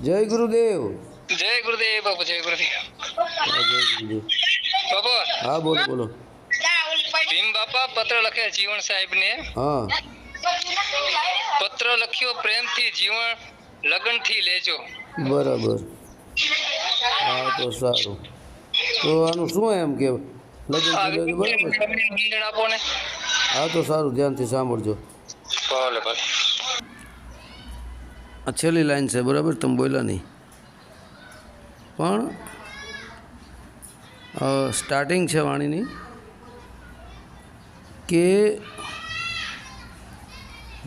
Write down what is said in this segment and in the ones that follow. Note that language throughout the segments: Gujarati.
જય ગુરુદેવ. જય ગુરુદેવ બાપુ જય ગુરુદેવ. જય ગુરુદેવ બાપુ. હા બોલો બોલો. ભીમ બાપા પત્ર લખે જીવણ સાહેબ ને હા. પત્ર લખ્યો પ્રેમથી જીવન લગનથી લેજો. બરાબર. હા તો સારું. તો આનું શું એમ કે લગ્ન આ થઈ બરાબર? હા તો સારું ધ્યાનથી સાંભળજો. ભલે ભલે. આ છેલ્લી લાઈન છે, બરાબર? તમે બોલ્યા નહીં. પણ સ્ટાર્ટિંગ છે વાણીની કે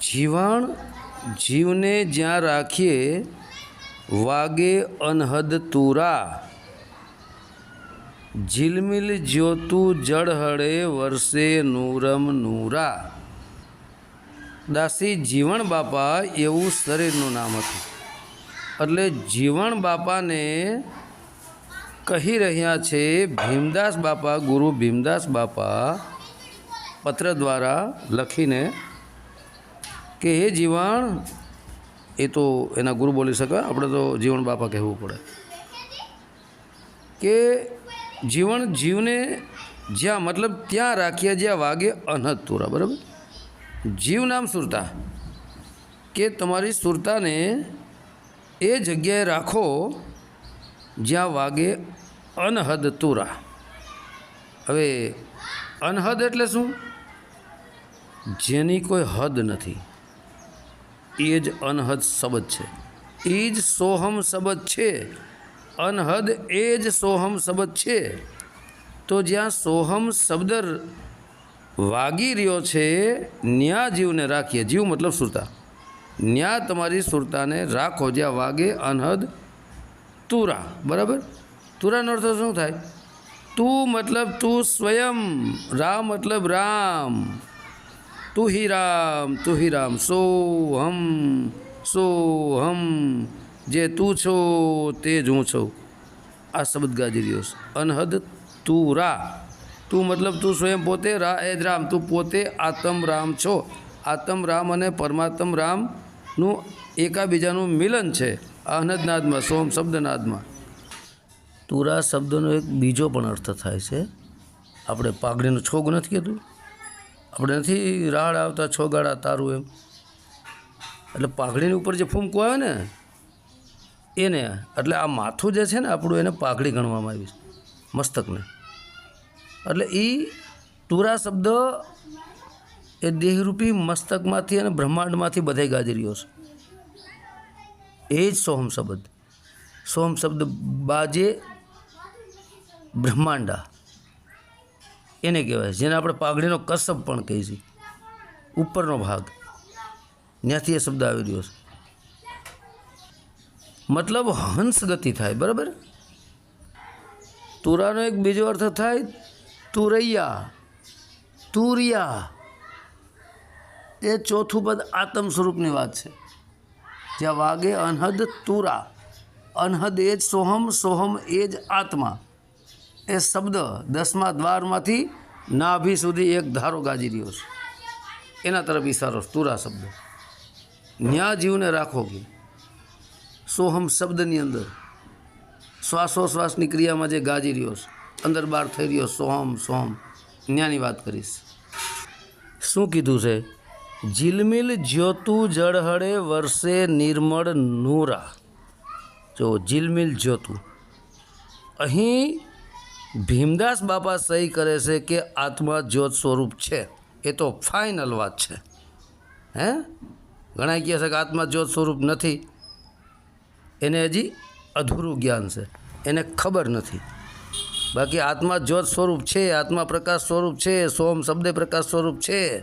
જીવાણ જીવને જ્યાં રાખીએ, વાગે અનહદ તુરા. ઝીલમિલ જ્યોતું જળહળે વર્ષે નૂરમ નૂરા. દાસી, જીવણ બાપા એવું શરીરનું નામ હતું. એટલે જીવણ બાપાને કહી રહ્યા છે, ભીમદાસ બાપા, ગુરુ ભીમદાસ બાપા, પત્ર દ્વારા લખીને કે, હે જીવણ, એ તો એના ગુરુ બોલી શકે, આપણે તો જીવણ બાપા કહેવું પડે. કે જીવન જીવને જ્યાં, મતલબ ત્યાં રાખીએ જ્યાં વાગે અનહદ તુરા, બરાબર? જીવ નામ સુરતા. કે તમારી સુરતાને એ જગ્યાએ રાખો જ્યાં વાગે અનહદ તુરા. હવે, અનહદ એટલે શું? જેની કોઈ હદ નથી. એ જ અનહદ શબ્દ છે. એ જ સોહમ શબ્દ છે. અનહદ એ જ સોહમ શબ્દ છે. તો જ્યાં સોહમ શબ્દ વાગી રહ્યો છે, ન્યા જીવને રાખીએ. જીવ મતલબ સુરતા. ન્યા તમારી સુરતાને રાખો, જ્યાં વાગે અનહદ તુરા. બરાબર? તુરાનો અર્થ શું થાય? તું મતલબ તું સ્વયં. રામ મતલબ રામ. તું હિ રામ, તું હિ રામ. સો હમ સો હમ. જે તું છો, તે જ હું છું. આ શબ્દ ગાજી રહ્યો છે. અનહદ તું રા તું મતલબ તું સ્વયં પોતે રા એ રામ, તું પોતે આત્મ રામ છો. આત્મ રામ અને પરમાત્મ રામનું એકાબીજાનું મિલન છે અહનદનાદમાં સોમ શબ્દનાદમાં. તુરા શબ્દનો એક બીજો પણ અર્થ થાય છે. આપણે પાઘડીનો છોગ નથી કહેતું. આપણે નથી રાડ આવતા છોગાડા તારું એમ. એટલે પાઘડીની ઉપર જે ફૂંકો આવે ને, એને, એટલે આ માથું જે છે ને આપણું એને પાઘડી ગણવામાં આવી છે. મસ્તકને એટલે એ તુરા શબ્દ એ દેહરૂપી મસ્તકમાંથી અને બ્રહ્માંડમાંથી બધાય ગાજી રહ્યો છે. એ જ સોહમ શબ્દ. સોહમ શબ્દ બાજે બ્રહ્માંડા. એને કહેવાય જેને આપણે પાઘડીનો કસબ પણ કહીએ છીએ ઉપરનો ભાગ. ત્યાંથી એ શબ્દ આવી રહ્યો છે. મતલબ હંસ ગતિ થાય, બરાબર? તુરાનો એક બીજો અર્થ થાય તુરૈયા, તુરિયા. એ ચોથું પદ આત્મ સ્વરૂપની વાત છે. જ્યાં વાગે અનહદ તુરા. અનહદ એ જ સોહમ સોહમ એ જ આત્મા. એ શબ્દ દસમા દ્વારમાંથી નાભી સુધી એક ધારો ગાજી રહ્યો છે. એના તરફ ઈશારો તુરા શબ્દ. ન્યા જીવને રાખો કે. સોહમ શબ્દની અંદર શ્વાસોશ્વાસની ક્રિયામાં જે ગાજી રહ્યો છે. અંદર બહાર થઈ રહ્યો, સોમ સોમ. ત્યાંની વાત કરીશ. શું કીધું છે? ઝીલમિલ જ્યોતું જળહળે વર્ષે નિર્મળ નૂરા. જો ઝીલમિલ જ્યોતું. અહીં ભીમદાસ બાપા સહી કરે છે કે આત્મા જ્યોત સ્વરૂપ છે. એ તો ફાઇનલ વાત છે. હે? ઘણા કહે છે કે આત્મા જ્યોત સ્વરૂપ નથી. એને હજી અધૂરું જ્ઞાન છે. એને ખબર નથી. બાકી આત્મા જ્યોત સ્વરૂપ છે, આત્મા પ્રકાશ સ્વરૂપ છે, સોહમ શબ્દ પ્રકાશ સ્વરૂપ છે.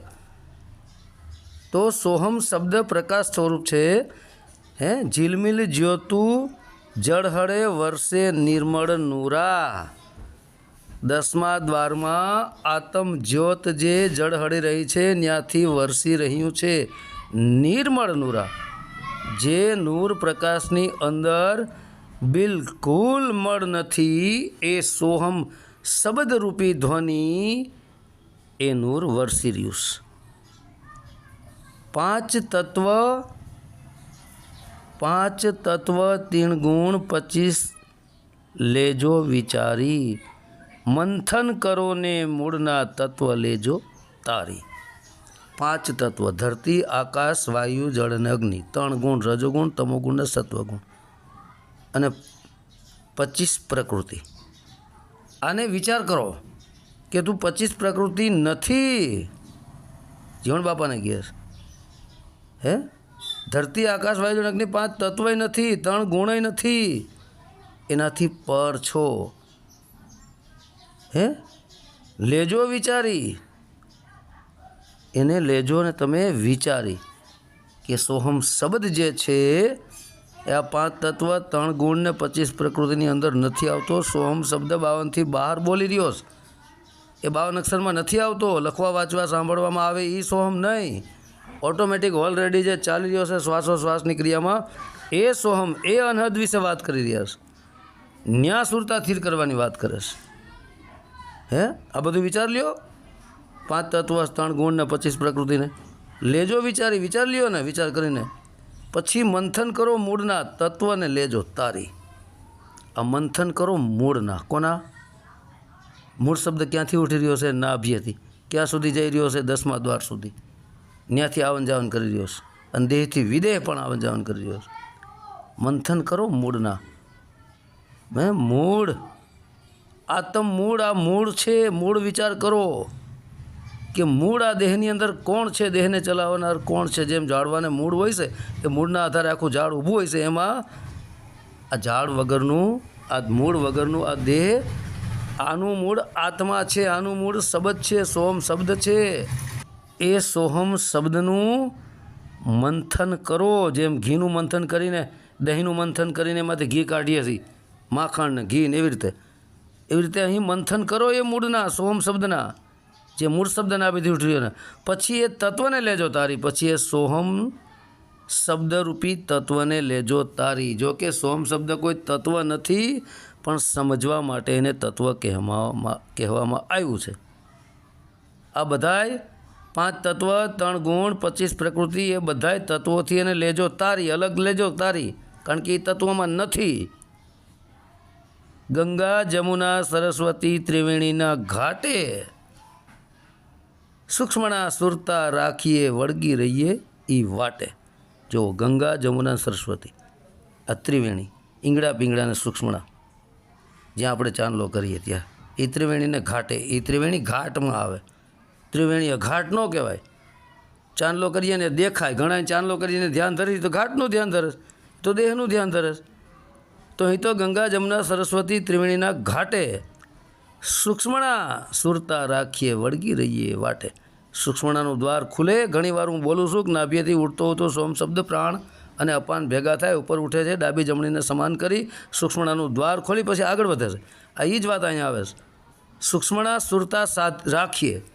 તો સોહમ શબ્દ પ્રકાશ સ્વરૂપ છે, હે? ઝીલમિલ જ્યોતું જળહળે વર્ષે નિર્મળ નૂરા. દસમા દ્વારમાં આત્મ જ્યોત જે જળહળી રહી છે ત્યાંથી વરસી રહ્યું છે. નિર્મળ નૂરા, જે નૂર પ્રકાશની અંદર બિલકુલ મળ નથી એ સોહમ શબ્દરૂપી ધ્વનિ એ નૂર વરસી રહ્યું પાંચ તત્વ પાંચ તત્વ તીણ ગુણ પચીસ લેજો વિચારી. મંથન કરો ને મૂળના તત્વ લેજો તારી. પાંચ તત્વ ધરતી, આકાશ, વાયુ, જળ અને અગ્નિ. ત્રણ ગુણ રજોગુણ, તમોગુણ ને સત્વગુણ. અને પચીસ પ્રકૃતિ. આને વિચાર કરો કે તું પચીસ પ્રકૃતિ નથી. જીવણ બાપાને છે. હે? ધરતી, આકાશ, વાયુ અગ્નિ પાંચ તત્વય નથી, ત્રણ ગુણય નથી. એનાથી પર છો. હે? લેજો વિચારી. એને લેજો ને તમે વિચારી કે સોહમ શબ્દ જે છે એ આ પાંચ તત્વ ત્રણ ગુણ ને પચીસ પ્રકૃતિની અંદર નથી આવતો. સોહમ શબ્દ બાવનથી બહાર બોલી રહ્યો છે. એ બાવન અક્ષરમાં નથી આવતો. લખવા, વાંચવા, સાંભળવામાં આવે એ સોહમ નહીં. ઓટોમેટિક ઓલરેડી જે ચાલી રહ્યો છે શ્વાસોશ્વાસની ક્રિયામાં, એ સોહમ, એ અનહદ વિશે વાત કરી રહ્યા છે. ન્યા સુરતા સ્થિર કરવાની વાત કરે છે. હે? આ બધું વિચાર લ્યો. પાંચ તત્વ, ત્રણ ગુણ ને પચીસ પ્રકૃતિને. લેજો વિચારી, વિચાર લ્યો ને, વિચાર કરીને. પછી મંથન કરો મૂળના તત્વને લેજો તારી. આ મંથન કરો મૂળના. કોના? મૂળ શબ્દ ક્યાંથી ઉઠી રહ્યો છે? નાભ્યથી. ક્યાં સુધી જઈ રહ્યો છે? દસમા દ્વાર સુધી. ત્યાંથી આવન જાવન કરી રહ્યો છે. અને દેહથી વિદેહ પણ આવન જાવન કરી રહ્યો છે. મંથન કરો મૂળના. મેં મૂળ. આ તમ મૂળ, આ મૂળ છે. મૂળ વિચાર કરો. કે મૂળ આ દેહની અંદર કોણ છે? દેહને ચલાવનાર કોણ છે? જેમ ઝાડવાને મૂળ હોય છે, એ મૂળના આધારે આખું ઝાડ ઊભું હોય છે. એમાં આ ઝાડ વગરનું, આ મૂળ વગરનું, આ દેહ, આનું મૂળ આત્મા છે, આનું મૂળ શબ્દ છે સોહમ શબ્દ છે. એ સોહમ શબ્દનું મંથન કરો. જેમ ઘીનું મંથન કરીને, દહીંનું મંથન કરીને એમાંથી ઘી કાઢીએ છીએ. માખણ ને ઘી ને એવી રીતે. એવી રીતે અહીં મંથન કરો એ મૂળના સોહમ શબ્દના. જે મૂળ શબ્દના આપીથી ઉઠ્યો પછી એ તત્વને લેજો તારી, પછી એ સોહમ શબ્દરૂપી તત્વને લેજો તારી. જો કે સોમ શબ્દ કોઈ તત્વ નથી, પણ સમજવા માટે એને તત્વ કહેવામાં કહેવામાં આવ્યું છે. આ બધાય પાંચ તત્વ, ત્રણ ગુણ, પચીસ પ્રકૃતિ, એ બધાય તત્વોથી એને લેજો તારી, અલગ લેજો તારી. કારણ કે એ તત્વમાં નથી. ગંગા, જમુના, સરસ્વતી, ત્રિવેણીના ઘાટે સૂક્ષ્મણા સુરતા રાખીએ, વળગી રહીએ એ વાટે. જો ગંગા, જમુના, સરસ્વતી, આ ત્રિવેણી ઈંગડા પીંગડાને સૂક્ષ્મણા, જ્યાં આપણે ચાંદલો કરીએ ત્યાં એ ત્રિવેણીને ઘાટે. એ ત્રિવેણી ઘાટમાં આવે. ત્રિવેણી ઘાટ ન કહેવાય. ચાંદલો કરીએ ને દેખાય. ઘણા ચાંદલો કરીને ધ્યાન ધરી તો ઘાટનું ધ્યાન ધરસ તો દેહનું ધ્યાન ધરસ તો અહીં તો ગંગા, જમુના, સરસ્વતી, ત્રિવેણીના ઘાટે સૂક્ષ્મણા સુરતા રાખીએ, વળગી રહીએ, વાટે. સૂક્ષ્મણાનું દ્વાર ખુલે. ઘણીવાર હું બોલું છું નાભ્યથી ઉઠતો હતો સોમ શબ્દ પ્રાણ અને અપાન ભેગા થાય, ઉપર ઉઠે છે, ડાબી જમણીને સમાન કરી સૂક્ષ્મણાનું દ્વાર ખોલી પછી આગળ વધે છે. આ એ જ વાત અહીંયા આવે છે. સૂક્ષ્મણા સુરતા સાથ રાખીએ.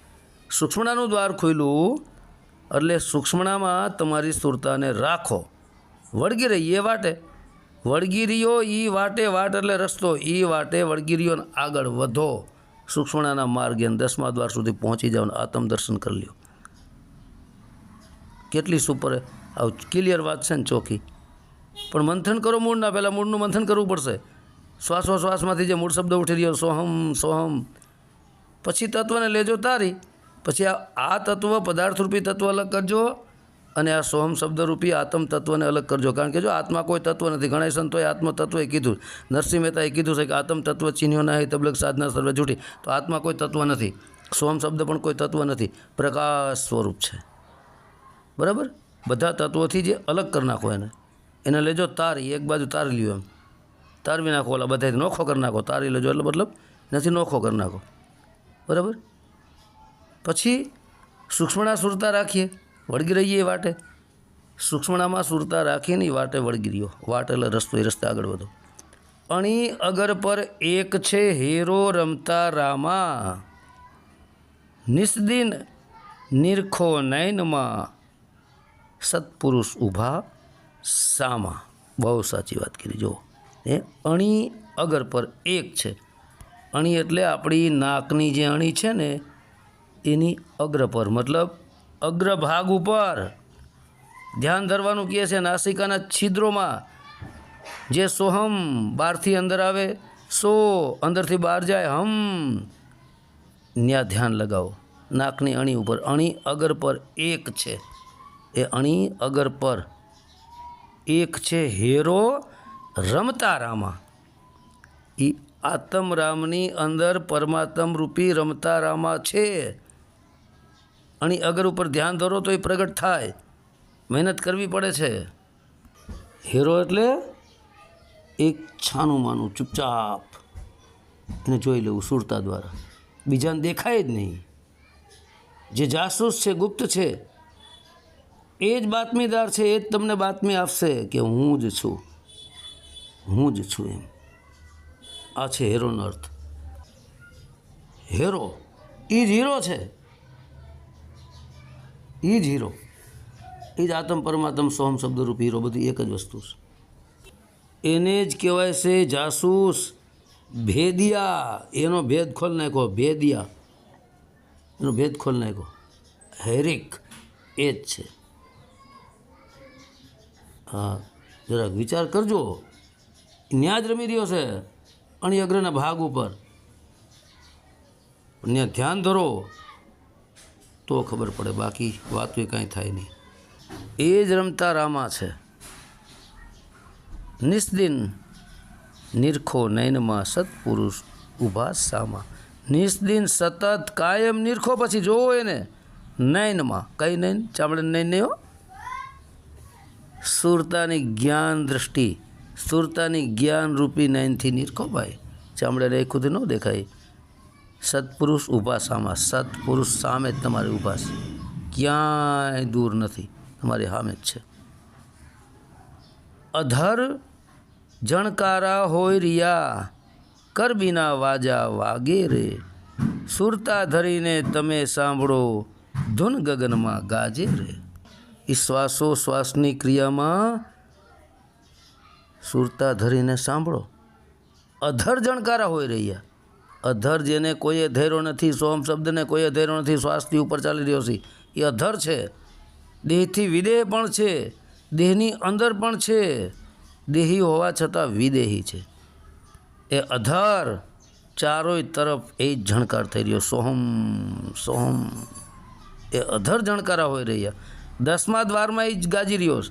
સૂક્ષ્મણાનું દ્વાર ખોલ્યું એટલે સૂક્ષ્મણામાં તમારી સુરતાને રાખો. વળગી એ વાટે. વળગીરીઓ એ વાટે વાટ એટલે રસ્તો. એ વાટે વળગીરીઓને આગળ વધો. સૂક્ષ્મણાના માર્ગે અને દસમા દ્વાર સુધી પહોંચી જાઓ આત્મ દર્શન કરી લ્યો. કેટલી સુપર, આવું ક્લિયર વાત છે ને ચોખ્ખી પણ મંથન કરો મૂળના, પહેલાં મૂળનું મંથન કરવું પડશે. શ્વાસોશ્વાસમાંથી જે મૂળ શબ્દ ઉઠી રહ્યો, સોહમ સોહમ. પછી તત્વને લેજો તારી. પછી આ આ તત્વ પદાર્થરૂપી તત્વ અલગ કરજો. અને આ સોમ શબ્દરૂપી આત્મ તત્વને અલગ કરજો. કારણ કે જો આત્મા કોઈ તત્વ નથી ઘણા સંતોએ આત્મ તત્વએ કીધું, નરસિંહ મહેતાએ કીધું છે કે આત્મ તત્વ ચિહ્નો ના તબલક સાધના સર્વે જૂઠી, તો આત્મા કોઈ તત્વ નથી. સોમ શબ્દ પણ કોઈ તત્વ નથી. પ્રકાશ સ્વરૂપ છે. બરાબર? બધા તત્વોથી જે અલગ કરી નાખો એને. એને લેજો તારી, એક બાજુ તારી લ્યો એમ. તારવી નાખો ઓલા બધા નોખો કરી નાખો. તારી લેજો એટલે મતલબ નથી નોખો કરી નાખો. બરાબર? પછી સૂક્ષ્મણા સુરતા રાખીએ. વળગી રહીએ વાટે? સૂક્ષ્મણામાં સુરતા રાખીને વાટે વળગી રહ્યો. વાટ એટલે રસ્તો, એ રસ્તે આગળ વધો. અણી અગર પર એક છે હેરો રમતા રામા, નિસ્દિન નિરખો નયનમાં, સત્પુરુષ ઊભા સામા. બહુ સાચી વાત કરી જો એ અણી અગર પર એક છે. અણી એટલે આપણી નાકની જે અણી છે ને, એની અગ્ર પર. મતલબ અગ્રભાગ ઉપર. ધ્યાન ધરવાનું કહે છે નાસિકાના છિદ્રોમાં જે સોહમ બહારથી અંદર આવે, સો અંદરથી બહાર જાય, હમ. ત્યાં ધ્યાન લગાવો. નાકની અણી ઉપર. અણી અગર પર એક છે. એ અણી અગર પર એક છે. હેરો રમતા રામા. એ આત્મરામની અંદર પરમાત્મ રૂપી રમતા રામા છે. અણી અગર ઉપર ધ્યાન ધરો તો એ પ્રગટ થાય. મહેનત કરવી પડે છે. હેરો એટલે એક છાનું માનું ચૂપચાપ. એને જોઈ લેવું સુરતા દ્વારા. બીજાને દેખાય જ નહીં. જે જાસૂસ છે, ગુપ્ત છે, એ જ બાતમીદાર છે, એ જ તમને બાતમી આપશે કે હું જ છું. હું જ છું એમ. આ છે હેરોનો અર્થ. હેરો એ જ હીરો છે. એ જ હીરો. એ જ આત્મ પરમાત્મ સોમ શબ્દરૂપ હીરો, બધી એક જ વસ્તુ છે. એને જ કહેવાય છે જાસૂસ ભેદિયા. એનો ભેદ ખોલ નાખ્યો, ભેદિયા. એનો ભેદ ખોલ નાખ્યો. હેરિક, એ જ છે. હા, જરાક વિચાર કરજો. ન્યાજ રમી રહ્યો છે અણી અગ્રના ભાગ ઉપર. ત્યાં ધ્યાન ધરો. તો ખબર પડે, બાકી વાતો કાંઈ થાય નહીં. એ જ રમતા રામા છે. નિસ્દિન નિરખો નયનમાં સત્પુરુષ ઊભા સામા. નિસ્દિન સતત કાયમ નિરખો પછી જોવો એને. નયનમાં. કઈ નયન? ચામડે નયન નહીં હો? સુરતાની જ્ઞાન દ્રષ્ટિ. સુરતાની જ્ઞાન રૂપી નયનથી નિરખો ભાઈ. ચામડે રેખુથી ન દેખાય. સત્પુરુષ ઊભા સત્પુરુષ સામે જ તમારે ઊભા ક્યાંય દૂર નથી, તમારી સામે જ છે. અધર જણકારા હોય રિયા કરબીના વાજા વાગે રે. સુરતા ધરીને તમે સાંભળો, ધૂન ગગનમાં ગાજે રે. એ શ્વાસો શ્વાસની ક્રિયામાં સુરતા ધરીને સાંભળો. અધર જણકારા હોય રહ્યા અધર જેને કોઈએ ધૈર્યો નથી, સોમ શબ્દને કોઈએ ધૈર્યો નથી શ્વાસથી ઉપર ચાલી રહ્યો છે, એ અધર છે. દેહથી વિદેહ પણ છે, દેહની અંદર પણ છે. દેહી હોવા છતાં વિદેહી છે. એ અધર ચારોય તરફ એ જ ઝણકાર થઈ રહ્યો. સોહમ સોહમ. એ અધર જણકારા હોઈ રહ્યા. દસમા દ્વારમાં એ જ ગાજી રહ્યો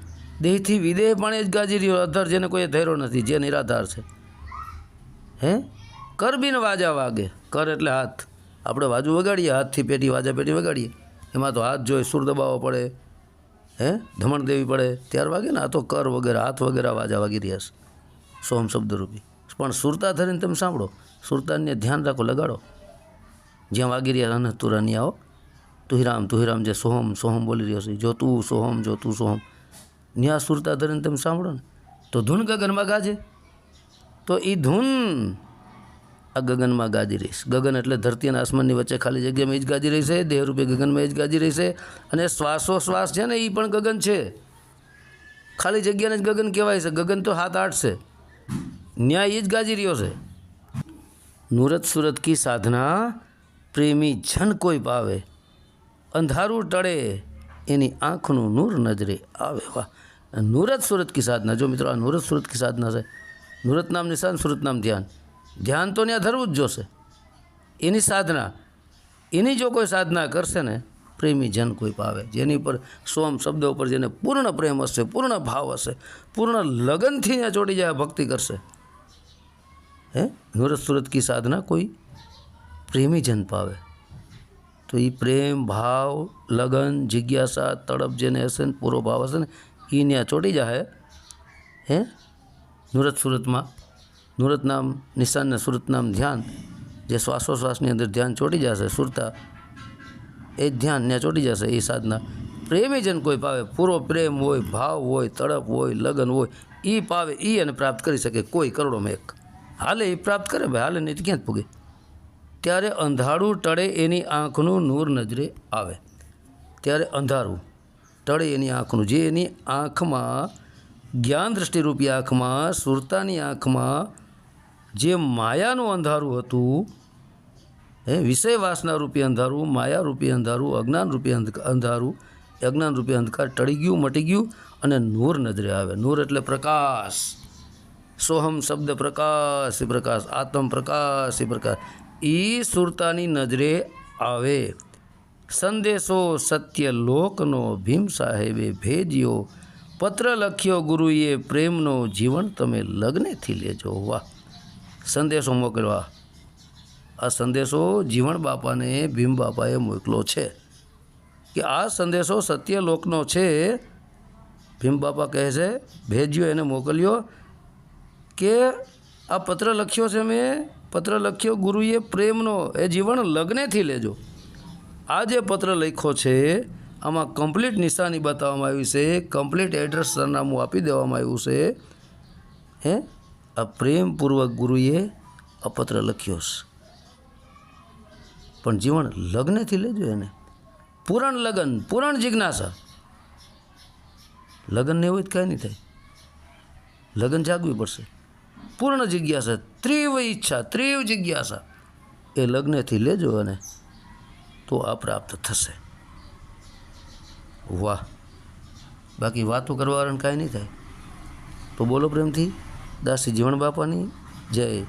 દેહથી વિદેહ પણ એ જ ગાજી રહ્યો. અધર જેને કોઈ ધૈર્યો નથી, જે નિરાધાર છે. હે? કર બિન વાજા વાગે. કર એટલે હાથ. આપણે વાજુ વગાડીએ, હાથથી પેટી વાજા પેટી વગાડીએ. એમાં તો હાથ જોઈએ સુર દબાવવો પડે. હે? ધમણ દેવી પડે. ત્યાર વાગે ને આ તો કર વગેરે, હાથ વગેરે વાજા વાગી રહ્યા છે. સોમ શબ્દરૂપી. પણ સુરતા ધરીને તમે સાંભળો. સુરતાને ધ્યાન રાખો, લગાડો. જ્યાં વાગી રહ્યા અને તુરાની આવો. તુહિરામ તુહિરામ જે સોહમ સોહમ બોલી રહ્યો છે. જો તું સોહમ જો તું સોહમ ન્યા સુરતા ધરીને તમે સાંભળો ને. તો ધૂન ગગનમાં ગાજે. તો એ ધૂન આ ગગનમાં ગાજી રહીશ. ગગન એટલે ધરતી અને આસમાનની વચ્ચે ખાલી જગ્યામાં એ જ ગાજી રહી છે દેહરૂપે ગગનમાં એ જ ગાજી રહેશે અને શ્વાસોશ્વાસ છે ને એ પણ ગગન છે. ખાલી જગ્યાને જ ગગન કહેવાય છે. ગગન તો હાથ આઠ છે. ન્યાય એ જ ગાજી રહ્યો છે. નૂરત સુરત કી સાધના પ્રેમી જન કોઈ પાવે. અંધારું ટળે, એની આંખનું નૂર નજરે આવે. વાહ. નૂરત સુરત કી સાધના. જો મિત્રો આ નૂરત સુરત કી સાધના છે. નુરત નામ નિશાન, સુરત નામ ધ્યાન. ધ્યાન તો ત્યાં ધરવું જ જોશે. એની સાધના, એની જો કોઈ સાધના કરશે ને, પ્રેમી જન કોઈ પાવે, જેની પર સોમ શબ્દ ઉપર જેને પૂર્ણ પ્રેમ હશે, પૂર્ણ ભાવ હશે, પૂર્ણ લગનથી ત્યાં ચોટી જાય ભક્તિ કરશે. હે? નુરત સુરત કી સાધના કોઈ પ્રેમી જન પાવે. તો એ પ્રેમ, ભાવ, લગન, જિજ્ઞાસા, તડપ જેને હશે ને, પૂરો ભાવ હશે ને એ ત્યાં ચોટી જાય હે? નુરત સુરતમાં નૂરત નામ નિશાન ને સુરત ધ્યાન, જે શ્વાસોશ્વાસની અંદર ધ્યાન ચોટી જશે, સુરતા, એ ધ્યાન ત્યાં ચોટી જશે, એ સાધના. પ્રેમી જન કોઈ પાવે, પૂરો પ્રેમ હોય, ભાવ હોય, તડપ હોય, લગન હોય એ પાવે એ એને પ્રાપ્ત કરી શકે, કોઈ કરોડોમાં એક. હાલે એ પ્રાપ્ત કરે, ભાઈ હાલે નહીં ક્યાં જ પૂગે ત્યારે અંધારું ટળે એની આંખનું નૂર નજરે આવે. ત્યારે અંધારું ટળે એની આંખનું, જે એની આંખમાં, જ્ઞાન દૃષ્ટિરૂપી આંખમાં, સુરતાની આંખમાં જે માયાનું અંધારું હતું, હે વિષય વાસના રૂપી અંધારું, માયા રૂપી અંધારું, અજ્ઞાન રૂપી અંધારું, અજ્ઞાન રૂપી અંધકાર ટળી ગયું, મટી ગયું અને નૂર નજરે આવે. નૂર એટલે પ્રકાશ. સોહમ શબ્દ પ્રકાશ પ્રકાશ. આત્મ પ્રકાશ, એ પ્રકાશ. એ સુરતાની નજરે આવે. સંદેશો સત્ય લોકનો ભીમ સાહેબે ભેજ્યો. પત્ર લખ્યો ગુરુએ, પ્રેમનો જીવન તમે લગ્નેથી લેજો. વાહ. સંદેશો મોકલવા. આ સંદેશો જીવણ બાપાને ભીમ બાપાએ મોકલો છે. કે આ સંદેશો સત્ય લોકનો છે. ભીમ બાપા કહે છે, ભેજ્યો એને મોકલ્યો. કે આ પત્ર લખ્યો છે મેં? પત્ર લખ્યો ગુરુએ પ્રેમનો. એ જીવન લગ્નેથી લેજો. આ જે પત્ર લખ્યો છે, આમાં કમ્પ્લીટ નિશાની બતાવવામાં આવી છે. કમ્પ્લીટ એડ્રેસ સરનામું આપી દેવામાં આવ્યું છે. હે? આ પ્રેમપૂર્વક ગુરુએ અપત્ર પત્ર લખ્યો છે. પણ જીવન લગ્નથી લેજો એને. પૂરણ લગ્ન, પૂરણ જિજ્ઞાસા. લગ્ન ને એવું જ કાંઈ નહીં થાય. લગ્ન જાગવી પડશે. પૂર્ણ જિજ્ઞાસા, ત્રીવ ઈચ્છા, ત્રીવ જિજ્ઞાસા. એ લગ્નથી લેજો અને તો આ પ્રાપ્ત થશે. વાહ. બાકી વાતો કરવાવાળાને કાંઈ નહીં થાય. તો બોલો પ્રેમથી. દાસી જીવણ બાપાની જય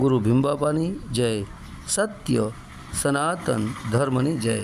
ગુરુ ભીમ બાપાની જય સત્ય સનાતન ધર્મની જય.